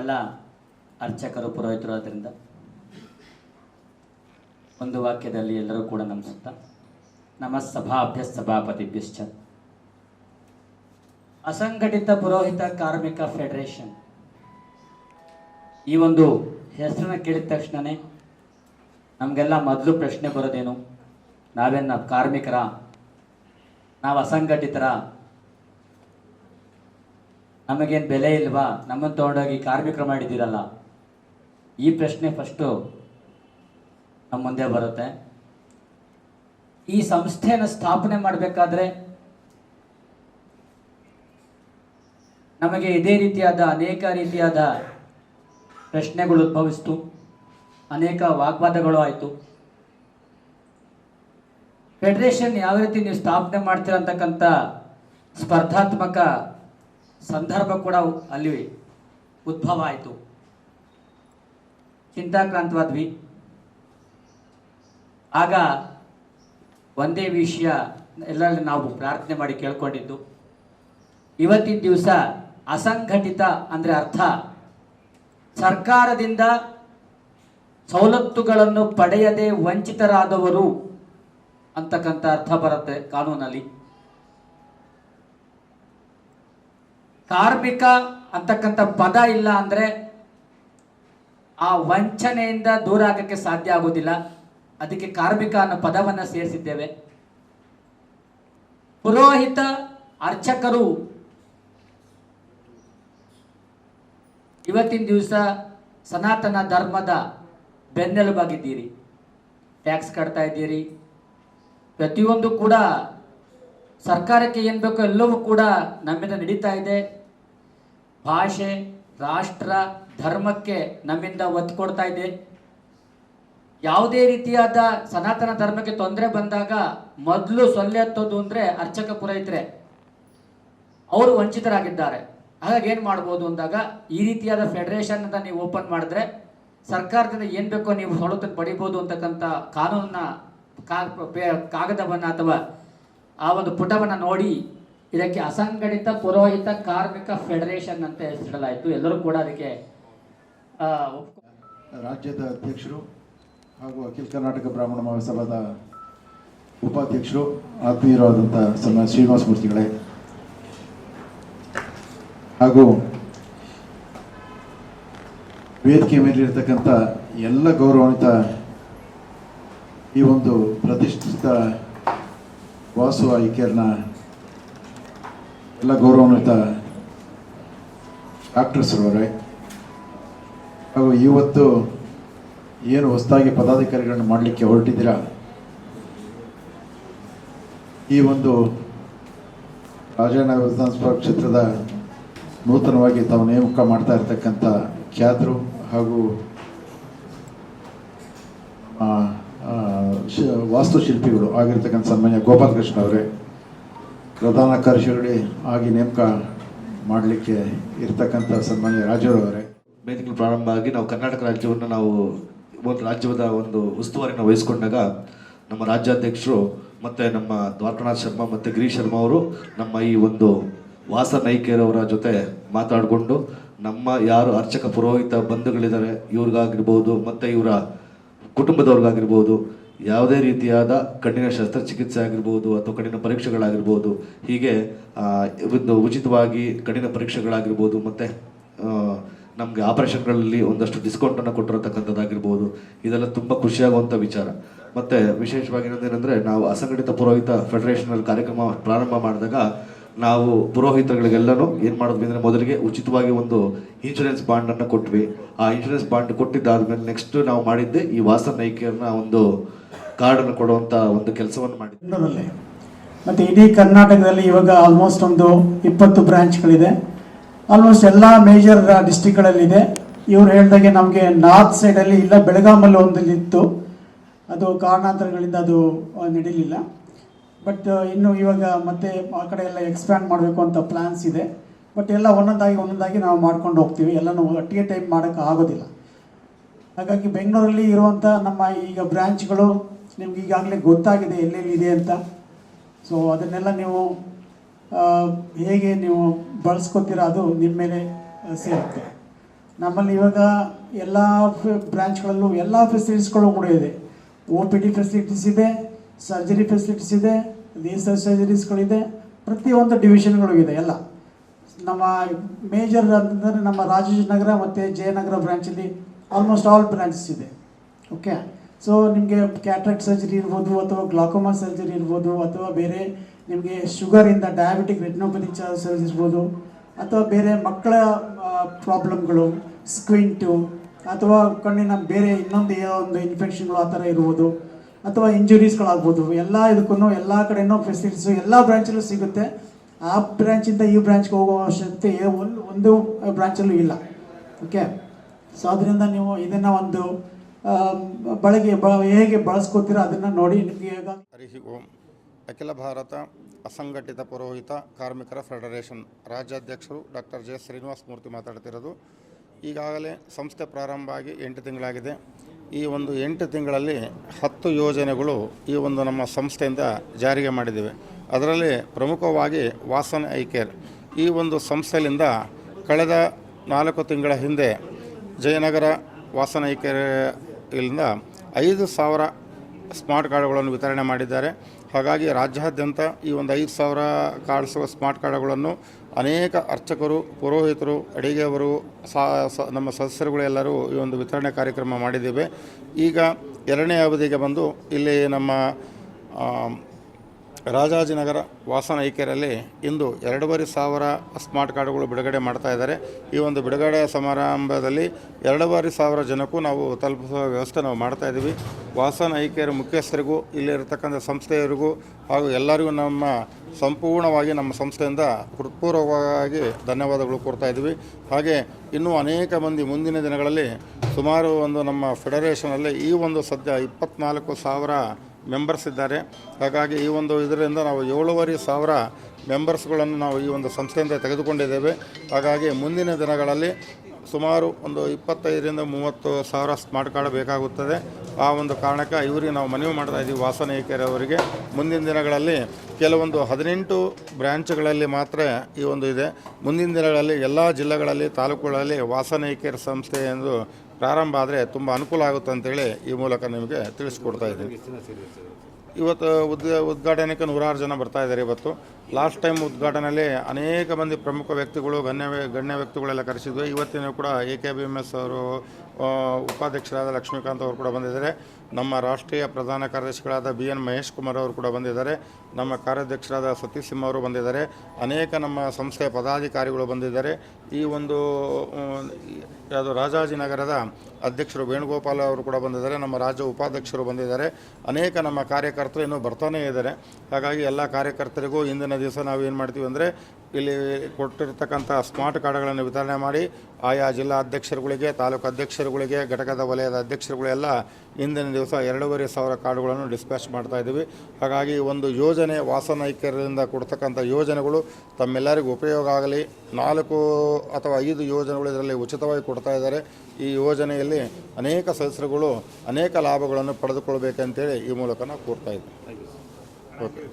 ನಾವೆಲ್ಲ ಅರ್ಚಕರು, ಪುರೋಹಿತರು ಆದ್ದರಿಂದ ಒಂದು ವಾಕ್ಯದಲ್ಲಿ ಎಲ್ಲರೂ ಕೂಡ ನಮಿಸುತ್ತಾ. ನಮ್ಮ ಸಭಾಭ್ಯ ಸಭಾಪತಿಭ್ಯಶ್ಚ. ಅಸಂಘಟಿತ ಪುರೋಹಿತ ಕಾರ್ಮಿಕ ಫೆಡರೇಷನ್. ಈ ಒಂದು ಹೆಸರನ್ನ ಕೇಳಿದ ತಕ್ಷಣನೇ ನಮಗೆಲ್ಲ ಮೊದಲು ಪ್ರಶ್ನೆ ಬರೋದೇನು? ನಾವೇನು ಕಾರ್ಮಿಕರ, ನಾವು ಅಸಂಘಟಿತರ ನಮಗೇನು ಬೆಲೆ ಇಲ್ವಾ? ನಮ್ಮನ್ನು ತೊಗೊಂಡೋಗಿ ಕಾರ್ಮಿಕರು ಮಾಡಿದ್ದೀರಲ್ಲ? ಈ ಪ್ರಶ್ನೆ ಫಸ್ಟು ನಮ್ಮ ಮುಂದೆ ಬರುತ್ತೆ. ಈ ಸಂಸ್ಥೆಯನ್ನು ಸ್ಥಾಪನೆ ಮಾಡಬೇಕಾದ್ರೆ ನಮಗೆ ಇದೇ ರೀತಿಯಾದ, ಅನೇಕ ರೀತಿಯಾದ ಪ್ರಶ್ನೆಗಳು ಉದ್ಭವಿಸ್ತು. ಅನೇಕ ವಾಗ್ವಾದಗಳು ಆಯಿತು. ಫೆಡರೇಷನ್ ಯಾವ ರೀತಿ ನೀವು ಸ್ಥಾಪನೆ ಮಾಡ್ತೀರ ಅಂತಕ್ಕಂಥ ಸ್ಪರ್ಧಾತ್ಮಕ ಸಂದರ್ಭ ಕೂಡ ಅಲ್ಲಿ ಉದ್ಭವ ಆಯಿತು. ಚಿಂತಾಕ್ರಾಂತವಾದ್ವಿ. ಆಗ ಒಂದೇ ವಿಷಯ ಎಲ್ಲರಲ್ಲಿ ನಾವು ಪ್ರಾರ್ಥನೆ ಮಾಡಿ ಕೇಳ್ಕೊಂಡಿದ್ದು. ಇವತ್ತಿನ ದಿವಸ ಅಸಂಘಟಿತ ಅಂದರೆ ಅರ್ಥ ಸರ್ಕಾರದಿಂದ ಸವಲತ್ತುಗಳನ್ನು ಪಡೆಯದೆ ವಂಚಿತರಾದವರು ಅಂತಕ್ಕಂಥ ಅರ್ಥ ಬರುತ್ತೆ ಕಾನೂನಲ್ಲಿ. ಕಾರ್ಮಿಕ ಅಂತಕ್ಕಂಥ ಪದ ಇಲ್ಲ ಅಂದ್ರೆ ಆ ವಂಚನೆಯಿಂದ ದೂರ ಆಗಕ್ಕೆ ಸಾಧ್ಯ ಆಗೋದಿಲ್ಲ. ಅದಕ್ಕೆ ಕಾರ್ಮಿಕ ಅನ್ನೋ ಪದವನ್ನು ಸೇರಿಸಿದ್ದೇವೆ. ಪುರೋಹಿತ ಅರ್ಚಕರು ಇವತ್ತಿನ ದಿವಸ ಸನಾತನ ಧರ್ಮದ ಬೆನ್ನೆಲುಬಾಗಿದ್ದೀರಿ. ಟ್ಯಾಕ್ಸ್ ಕಟ್ತಾ ಇದ್ದೀರಿ. ಪ್ರತಿಯೊಂದು ಕೂಡ ಸರ್ಕಾರಕ್ಕೆ ಏನು ಬೇಕೋ ಎಲ್ಲವೂ ಕೂಡ ನಮ್ಮಿಂದ ನಡೀತಾ ಇದೆ. ಭಾಷೆ ರಾಷ್ಟ್ರ ಧರ್ಮಕ್ಕೆ ನಮ್ಮಿಂದ ಒತ್ತು ಕೊಡ್ತಾ ಇದೆ. ಯಾವುದೇ ರೀತಿಯಾದ ಸನಾತನ ಧರ್ಮಕ್ಕೆ ತೊಂದರೆ ಬಂದಾಗ ಮೊದಲು ಸೊಲ್ಲೆ ಹತ್ತೋದು ಅಂದರೆ ಅರ್ಚಕ ಪುರೋಹಿತರೆ ಅವರು ವಂಚಿತರಾಗಿದ್ದಾರೆ. ಹಾಗಾಗಿ ಏನು ಮಾಡ್ಬೋದು ಅಂದಾಗ ಈ ರೀತಿಯಾದ ಫೆಡರೇಷನ್ ಅಂತ ನೀವು ಓಪನ್ ಮಾಡಿದ್ರೆ ಸರ್ಕಾರದಿಂದ ಏನು ಬೇಕೋ ನೀವು ಸವಲತ್ತನ್ನು ಪಡಿಬೋದು ಅಂತಕ್ಕಂಥ ಕಾನೂನನ್ನ ಕಾಗದವನ್ನು ಅಥವಾ ಆ ಒಂದು ಪುಟವನ್ನು ನೋಡಿ ಇದಕ್ಕೆ ಅಸಂಘಟಿತ ಪುರೋಹಿತ ಕಾರ್ಮಿಕ ಫೆಡರೇಷನ್ ಅಂತ ಹೆಸರಿಡಲಾಯಿತು. ಎಲ್ಲರೂ ಕೂಡ ಅದಕ್ಕೆ ರಾಜ್ಯದ ಅಧ್ಯಕ್ಷರು ಹಾಗೂ ಅಖಿಲ ಕರ್ನಾಟಕ ಬ್ರಾಹ್ಮಣ ಮಹಾಸಭಾದ ಉಪಾಧ್ಯಕ್ಷರು ಆತ್ಮೀಯರಾದಂಥ ಸಣ್ಣ ಶ್ರೀನಿವಾಸ ಮೂರ್ತಿಗಳೇ. ಹಾಗೂ ವೇದಿಕೆ ಮೇಲಿರ್ತಕ್ಕಂಥ ಎಲ್ಲ ಗೌರವಾನ್ವಿತ ಈ ಒಂದು ಪ್ರತಿಷ್ಠಿತ ವಾಸು ಐಕ್ಯರ್ನ ಎಲ್ಲ ಗೌರವಾನ್ವಿತ ಡಾಕ್ಟರ್ಸ್ರವರೇ ಹಾಗೂ ಇವತ್ತು ಏನು ಹೊಸದಾಗಿ ಪದಾಧಿಕಾರಿಗಳನ್ನು ಮಾಡಲಿಕ್ಕೆ ಹೊರಟಿದ್ದೀರಾ? ಈ ಒಂದು ರಾಜನಗರ ವಿಧಾನಸಭಾ ಕ್ಷೇತ್ರದ ನೂತನವಾಗಿ ತಾವು ನೇಮಕ ಮಾಡ್ತಾ ಇರತಕ್ಕಂಥ ಖ್ಯಾತರು ಹಾಗೂ ವಾಸ್ತುಶಿಲ್ಪಿಗಳು ಆಗಿರ್ತಕ್ಕಂಥ ಸನ್ಮಾನ್ಯ ಗೋಪಾಲಕೃಷ್ಣ ಅವರೇ ಪ್ರಧಾನ ಕಾರ್ಯದರ್ಶಿಗಳಿ ಆಗಿ ನೇಮಕ ಮಾಡಲಿಕ್ಕೆ ಇರ್ತಕ್ಕಂಥ ಸನ್ಮಾನ್ಯ ರಾಜರವರೇ ವೇದಿಕೆ ಪ್ರಾರಂಭ ಆಗಿ ನಾವು ಕರ್ನಾಟಕ ರಾಜ್ಯವನ್ನು ನಾವು ಒಂದು ರಾಜ್ಯದ ಒಂದು ಉಸ್ತುವಾರಿನ ವಹಿಸ್ಕೊಂಡಾಗ ನಮ್ಮ ರಾಜ್ಯಾಧ್ಯಕ್ಷರು ಮತ್ತು ನಮ್ಮ ದ್ವಾರಕನಾಥ್ ಶರ್ಮಾ ಮತ್ತು ಗಿರೀಶ್ ಶರ್ಮಾ ಅವರು ನಮ್ಮ ಈ ಒಂದು ವಾಸ ನೈಕೇರವರ ಜೊತೆ ಮಾತಾಡಿಕೊಂಡು ನಮ್ಮ ಯಾರು ಅರ್ಚಕ ಪುರೋಹಿತ ಬಂಧುಗಳಿದ್ದಾರೆ, ಇವ್ರಿಗಾಗಿರ್ಬೋದು, ಮತ್ತು ಇವರ ಕುಟುಂಬದವ್ರಿಗಾಗಿರ್ಬೋದು ಯಾವುದೇ ರೀತಿಯಾದ ಕಣ್ಣಿನ ಶಸ್ತ್ರಚಿಕಿತ್ಸೆ ಆಗಿರ್ಬೋದು ಅಥವಾ ಕಣ್ಣಿನ ಪರೀಕ್ಷೆಗಳಾಗಿರ್ಬೋದು, ಹೀಗೆ ಒಂದು ಉಚಿತವಾಗಿ ಕಣ್ಣಿನ ಪರೀಕ್ಷೆಗಳಾಗಿರ್ಬೋದು, ಮತ್ತು ನಮಗೆ ಆಪರೇಷನ್ಗಳಲ್ಲಿ ಒಂದಷ್ಟು ಡಿಸ್ಕೌಂಟನ್ನು ಕೊಟ್ಟಿರತಕ್ಕಂಥದ್ದಾಗಿರ್ಬೋದು, ಇದೆಲ್ಲ ತುಂಬ ಖುಷಿಯಾಗುವಂಥ ವಿಚಾರ. ಮತ್ತು ವಿಶೇಷವಾಗಿ ಏನಂದ್ರೆ ನಾವು ಅಸಂಘಟಿತ ಪುರೋಹಿತ ಫೆಡರೇಷನಲ್ಲಿ ಕಾರ್ಯಕ್ರಮ ಪ್ರಾರಂಭ ಮಾಡಿದಾಗ ನಾವು ಪುರೋಹಿತರುಗಳಿಗೆಲ್ಲನೂ ಏನು ಮಾಡಿದ್ವಿ ಅಂದರೆ ಮೊದಲಿಗೆ ಉಚಿತವಾಗಿ ಒಂದು ಇನ್ಶೂರೆನ್ಸ್ ಬಾಂಡನ್ನು ಕೊಟ್ವಿ. ಆ ಇನ್ಶೂರೆನ್ಸ್ ಬಾಂಡ್ ಕೊಟ್ಟಿದ್ದಾದ್ಮೇಲೆ ನೆಕ್ಸ್ಟ್ ನಾವು ಮಾಡಿದ್ದೆ ಈ ವಾಸ ನೈಕರ್ನ ಒಂದು ಕಾರ್ಡನ್ನು ಕೊಡುವಂಥ ಒಂದು ಕೆಲಸವನ್ನು ಮಾಡಿದ್ವಿ. ಮತ್ತು ಇಡೀ ಕರ್ನಾಟಕದಲ್ಲಿ ಇವಾಗ ಆಲ್ಮೋಸ್ಟ್ ಒಂದು ಇಪ್ಪತ್ತು ಬ್ರಾಂಚ್ಗಳಿದೆ ಆಲ್ಮೋಸ್ಟ್ ಎಲ್ಲ ಮೇಜರ್ ಡಿಸ್ಟಿಕ್ಗಳಲ್ಲಿದೆ ಇವ್ರು ಹೇಳಿದಾಗೆ ನಮಗೆ ನಾರ್ತ್ ಸೈಡಲ್ಲಿ ಇಲ್ಲ ಬೆಳಗಾಮಲ್ಲಿ ಒಂದಲ್ಲಿತ್ತು ಇತ್ತು ಅದು ಕಾರಣಾಂತರಗಳಿಂದ ಅದು ನಡೀಲಿಲ್ಲ. ಬಟ್ ಇನ್ನು ಇವಾಗ ಮತ್ತೆ ಆ ಕಡೆ ಎಲ್ಲ ಎಕ್ಸ್ಪ್ಯಾಂಡ್ ಮಾಡಬೇಕು ಅಂತ ಪ್ಲ್ಯಾನ್ಸ್ ಇದೆ. ಬಟ್ ಎಲ್ಲ ಒಂದೊಂದಾಗಿ ಒಂದೊಂದಾಗಿ ನಾವು ಮಾಡ್ಕೊಂಡು ಹೋಗ್ತೀವಿ. ಎಲ್ಲನೂ ಒಟ್ಟಿಗೆ ಟೈಮ್ ಮಾಡೋಕ್ಕೆ ಆಗೋದಿಲ್ಲ. ಹಾಗಾಗಿ ಬೆಂಗಳೂರಲ್ಲಿ ಇರುವಂಥ ನಮ್ಮ ಈಗ ಬ್ರ್ಯಾಂಚ್ಗಳು ನಿಮ್ಗೆ ಈಗಾಗಲೇ ಗೊತ್ತಾಗಿದೆ ಎಲ್ಲೆಲ್ಲಿ ಇದೆ ಅಂತ. ಸೊ ಅದನ್ನೆಲ್ಲ ನೀವು ಹೇಗೆ ನೀವು ಬಳಸ್ಕೊತೀರ ಅದು ನಿಮ್ಮ ಮೇಲೆ ಸೇರುತ್ತೆ. ನಮ್ಮಲ್ಲಿ ಇವಾಗ ಎಲ್ಲ ಬ್ರ್ಯಾಂಚ್ಗಳಲ್ಲೂ ಎಲ್ಲ ಫೆಸಿಲಿಟೀಸ್ಗಳು ಕೂಡ ಇದೆ. ಓ ಪಿ ಡಿ ಫೆಸಿಲಿಟೀಸ್ ಇದೆ. ಸರ್ಜರಿ ಫೆಸಿಲಿಟೀಸ್ ಇದೆ ಲೇಸರ್ ಸರ್ಜರೀಸ್ಗಳಿದೆ ಪ್ರತಿಯೊಂದು ಡಿವಿಷನ್ಗಳು ಇದೆ ಎಲ್ಲ. ನಮ್ಮ ಮೇಜರ್ ಅಂತಂದರೆ ನಮ್ಮ ರಾಜಾಜಿನಗರ ಮತ್ತು ಜಯನಗರ ಬ್ರ್ಯಾಂಚಲ್ಲಿ ಆಲ್ಮೋಸ್ಟ್ ಆಲ್ ಬ್ರ್ಯಾಂಚಸ್ ಇದೆ. ಓಕೆ ಸೊ ನಿಮಗೆ ಕ್ಯಾಟ್ರಾಕ್ಟ್ ಸರ್ಜರಿ ಇರ್ಬೋದು ಅಥವಾ ಗ್ಲಾಕೋಮಾ ಸರ್ಜರಿ ಇರ್ಬೋದು ಅಥವಾ ಬೇರೆ ನಿಮಗೆ ಶುಗರಿಂದ ಡಯಾಬಿಟಿಕ್ ರೆಟ್ನೋಪತಿ ಸರ್ಜರಿ ಇರ್ಬೋದು ಅಥವಾ ಬೇರೆ ಮಕ್ಕಳ ಪ್ರಾಬ್ಲಮ್ಗಳು ಸ್ಕ್ವಿಂಟು ಅಥವಾ ಕಣ್ಣಿನ ಬೇರೆ ಇನ್ನೊಂದು ಏನೋ ಒಂದು ಇನ್ಫೆಕ್ಷನ್ಗಳು ಆ ಥರ ಇರ್ಬೋದು. ಅಥವಾ ಇಂಜುರೀಸ್ಗಳಾಗ್ಬೋದು ಎಲ್ಲ ಇದಕ್ಕೂ ಎಲ್ಲ ಕಡೆನೂ ಫೆಸಿಲಿಟೀಸು ಎಲ್ಲ ಬ್ರಾಂಚಲ್ಲೂ ಸಿಗುತ್ತೆ. ಆ ಬ್ರ್ಯಾಂಚಿಂದ ಈ ಬ್ರಾಂಚ್ಗೆ ಹೋಗೋ ಅವಶ್ಯಕತೆ ಒಂದು ಒಂದು ಬ್ರಾಂಚಲ್ಲೂ ಇಲ್ಲ. ಓಕೆ ಸೊ ಅದರಿಂದ ನೀವು ಇದನ್ನು ಒಂದು ಬಳಕೆ, ಬ, ಹೇಗೆ ಬಳಸ್ಕೋತೀರೋ ಅದನ್ನು ನೋಡಿ ನಿಮಗೆ ಈಗ ಓಂ. ಅಖಿಲ ಭಾರತ ಅಸಂಘಟಿತ ಪುರೋಹಿತ ಕಾರ್ಮಿಕರ ಫೆಡರೇಷನ್. ರಾಜ್ಯಾಧ್ಯಕ್ಷರು ಡಾಕ್ಟರ್ ಜೆ ಶ್ರೀನಿವಾಸ ಮೂರ್ತಿ ಮಾತಾಡ್ತಿರೋದು. ಈಗಾಗಲೇ ಸಂಸ್ಥೆ ಪ್ರಾರಂಭ ಆಗಿ ಎಂಟು ತಿಂಗಳಾಗಿದೆ. ಈ ಒಂದು ಎಂಟು ತಿಂಗಳಲ್ಲಿ ಹತ್ತು ಯೋಜನೆಗಳು ಈ ಒಂದು ನಮ್ಮ ಸಂಸ್ಥೆಯಿಂದ ಜಾರಿಗೆ ಮಾಡಿದ್ದೇವೆ ಅದರಲ್ಲಿ ಪ್ರಮುಖವಾಗಿ ವಾಸನ್ ಐ ಕೇರ್. ಈ ಒಂದು ಸಂಸ್ಥೆಯಿಂದ ಕಳೆದ ನಾಲ್ಕು ತಿಂಗಳ ಹಿಂದೆ ಜಯನಗರ ವಾಸನ ಐ ಕೇರ್ ಇಲ್ಲಿಂದ ಐದು ಸಾವಿರ ಸ್ಮಾರ್ಟ್ ಕಾರ್ಡ್ಗಳನ್ನು ವಿತರಣೆ ಮಾಡಿದ್ದಾರೆ. ಹಾಗಾಗಿ ರಾಜ್ಯಾದ್ಯಂತ ಈ ಒಂದು ಐದು ಸಾವಿರ ಕಾರ್ಡ್ಸ್ ಸ್ಮಾರ್ಟ್ ಕಾರ್ಡ್ಗಳನ್ನು ಅನೇಕ ಅರ್ಚಕರು, ಪುರೋಹಿತರು, ಅಡಿಗೆಯವರು, ಸಾ ನಮ್ಮ ಸದಸ್ಯರುಗಳೆಲ್ಲರೂ ಈ ಒಂದು ವಿತರಣೆ ಕಾರ್ಯಕ್ರಮ ಮಾಡಿದ್ದೇವೆ. ಈಗ ಎರಡನೇ ಅವಧಿಗೆ ಬಂದು ಇಲ್ಲಿ ನಮ್ಮ ರಾಜಾಜಿನಗರ ವಾಸನ ಐಕ್ಯರಲ್ಲಿ ಇಂದು ಎರಡೂವರೆ ಸಾವಿರ ಸ್ಮಾರ್ಟ್ ಕಾರ್ಡ್ಗಳು ಬಿಡುಗಡೆ ಮಾಡ್ತಾ ಇದ್ದಾರೆ. ಈ ಒಂದು ಬಿಡುಗಡೆ ಸಮಾರಂಭದಲ್ಲಿ ಎರಡೂವರೆ ಸಾವಿರ ಜನಕ್ಕೂ ನಾವು ತಲುಪಿಸುವ ವ್ಯವಸ್ಥೆ ನಾವು ಮಾಡ್ತಾ ಇದ್ದೀವಿ. ವಾಸನ ಐಕ್ಯರ ಮುಖ್ಯಸ್ಥರಿಗೂ, ಇಲ್ಲಿರತಕ್ಕಂಥ ಸಂಸ್ಥೆಯವರಿಗೂ ಹಾಗೂ ಎಲ್ಲರಿಗೂ ನಮ್ಮ ಸಂಪೂರ್ಣವಾಗಿ ನಮ್ಮ ಸಂಸ್ಥೆಯಿಂದ ಹೃತ್ಪೂರ್ವಕವಾಗಿ ಧನ್ಯವಾದಗಳು ಕೊಡ್ತಾ ಇದ್ದೀವಿ. ಹಾಗೆ ಇನ್ನೂ ಅನೇಕ ಮಂದಿ ಮುಂದಿನ ದಿನಗಳಲ್ಲಿ ಸುಮಾರು ಒಂದು ನಮ್ಮ ಫೆಡರೇಷನಲ್ಲಿ ಈ ಒಂದು ಸದ್ಯ ಇಪ್ಪತ್ನಾಲ್ಕು ಸಾವಿರ ಮೆಂಬರ್ಸ್ ಇದ್ದಾರೆ. ಹಾಗಾಗಿ ಈ ಒಂದು ಇದರಿಂದ ನಾವು ಏಳುವರೆ ಸಾವಿರ ಮೆಂಬರ್ಸ್ಗಳನ್ನು ನಾವು ಈ ಒಂದು ಸಂಸ್ಥೆಯಿಂದ ತೆಗೆದುಕೊಂಡಿದ್ದೇವೆ. ಹಾಗಾಗಿ ಮುಂದಿನ ದಿನಗಳಲ್ಲಿ ಸುಮಾರು ಒಂದು ಇಪ್ಪತ್ತೈದರಿಂದ ಮೂವತ್ತು ಸಾವಿರ ಸ್ಮಾರ್ಟ್ ಕಾರ್ಡ್ ಬೇಕಾಗುತ್ತದೆ. ಆ ಒಂದು ಕಾರಣಕ್ಕೆ ಇವರಿಗೆ ನಾವು ಮನವಿ ಮಾಡ್ತಾ ಇದ್ದೀವಿ ವಾಸನ ಅವರಿಗೆ. ಮುಂದಿನ ದಿನಗಳಲ್ಲಿ ಕೆಲವೊಂದು ಹದಿನೆಂಟು ಬ್ರ್ಯಾಂಚ್ಗಳಲ್ಲಿ ಮಾತ್ರ ಈ ಒಂದು ಇದೆ. ಮುಂದಿನ ದಿನಗಳಲ್ಲಿ ಎಲ್ಲ ಜಿಲ್ಲೆಗಳಲ್ಲಿ, ತಾಲೂಕುಗಳಲ್ಲಿ ವಾಸನ ಸಂಸ್ಥೆ ಎಂದು ಪ್ರಾರಂಭ ಆದರೆ ತುಂಬ ಅನುಕೂಲ ಆಗುತ್ತೆ ಅಂತೇಳಿ ಈ ಮೂಲಕ ನಿಮಗೆ ತಿಳಿಸ್ಕೊಡ್ತಾ ಇದ್ದೀನಿ. ಇವತ್ತು ಉದ್ ಉದ್ಘಾಟನೆಗೆ ನೂರಾರು ಜನ ಬರ್ತಾ ಇದ್ದಾರೆ ಇವತ್ತು. ಲಾಸ್ಟ್ ಟೈಮ್ ಉದ್ಘಾಟನೆಯಲ್ಲಿ ಅನೇಕ ಮಂದಿ ಪ್ರಮುಖ ವ್ಯಕ್ತಿಗಳು, ಗಣ್ಯ ಗಣ್ಯ ವ್ಯಕ್ತಿಗಳೆಲ್ಲ ಕರೆಸಿದ್ವಿ ಇವತ್ತಿನ ಕೂಡ A K B M S ಅವರು ಉಪಾಧ್ಯಕ್ಷರಾದ ಲಕ್ಷ್ಮೀಕಾಂತ್ ಅವರು ಕೂಡ ಬಂದಿದ್ದಾರೆ. ನಮ್ಮ ರಾಷ್ಟ್ರೀಯ ಪ್ರಧಾನ ಕಾರ್ಯದರ್ಶಿಗಳಾದ ಬಿ ಎನ್ ಮಹೇಶ್ ಕುಮಾರ್ ಅವರು ಕೂಡ ಬಂದಿದ್ದಾರೆ. ನಮ್ಮ ಕಾರ್ಯಾಧ್ಯಕ್ಷರಾದ ಸತೀಶ್ ಸಿಂಹ ಅವರು ಬಂದಿದ್ದಾರೆ. ಅನೇಕ ನಮ್ಮ ಸಂಸ್ಥೆಯ ಪದಾಧಿಕಾರಿಗಳು ಬಂದಿದ್ದಾರೆ. ಈ ಒಂದು ಯಾವುದು ರಾಜಾಜಿನಗರದ ಅಧ್ಯಕ್ಷರು ವೇಣುಗೋಪಾಲ್ ಅವರು ಕೂಡ ಬಂದಿದ್ದಾರೆ, ನಮ್ಮ ರಾಜ್ಯ ಉಪಾಧ್ಯಕ್ಷರು ಬಂದಿದ್ದಾರೆ. ಅನೇಕ ನಮ್ಮ ಕಾರ್ಯಕರ್ತರು ಇನ್ನೂ ಬರ್ತಾನೇ ಇದ್ದಾರೆ. ಹಾಗಾಗಿ ಎಲ್ಲ ಕಾರ್ಯಕರ್ತರಿಗೂ ಇಂದಿನ ದಿವಸ ನಾವು ಏನು ಮಾಡ್ತೀವಿ ಅಂದರೆ ಇಲ್ಲಿ ಕೊಟ್ಟಿರ್ತಕ್ಕಂಥ ಸ್ಮಾರ್ಟ್ ಕಾರ್ಡ್ಗಳನ್ನು ವಿತರಣೆ ಮಾಡಿ ಆಯಾ ಜಿಲ್ಲಾ ಅಧ್ಯಕ್ಷರುಗಳಿಗೆ ತಾಲೂಕು ಅಧ್ಯಕ್ಷರುಗಳಿಗೆ ಘಟಕದ ವಲಯದ ಅಧ್ಯಕ್ಷರುಗಳೆಲ್ಲ ಇಂದಿನ ದಿವಸ ಎರಡೂವರೆ ಸಾವಿರ ಕಾರ್ಡುಗಳನ್ನು ಡಿಸ್ಪ್ಯಾಚ್ ಮಾಡ್ತಾ ಇದ್ದೀವಿ. ಹಾಗಾಗಿ ಒಂದು ಯೋಜನೆ ವಾಸನೈಕ್ಯರಿಂದ ಕೊಡ್ತಕ್ಕಂಥ ಯೋಜನೆಗಳು ತಮ್ಮೆಲ್ಲರಿಗೂ ಉಪಯೋಗ ಆಗಲಿ. ನಾಲ್ಕು ಅಥವಾ ಐದು ಯೋಜನೆಗಳು ಇದರಲ್ಲಿ ಉಚಿತವಾಗಿ ಕೊಡ್ತಾ ಇದ್ದಾರೆ. ಈ ಯೋಜನೆಯಲ್ಲಿ ಅನೇಕ ಸದಸ್ಯರುಗಳು ಅನೇಕ ಲಾಭಗಳನ್ನು ಪಡೆದುಕೊಳ್ಬೇಕಂತೇಳಿ ಈ ಮೂಲಕ ನಾವು ಕೋರ್ತಾ ಇದ್ದೀವಿ. ಓಕೆ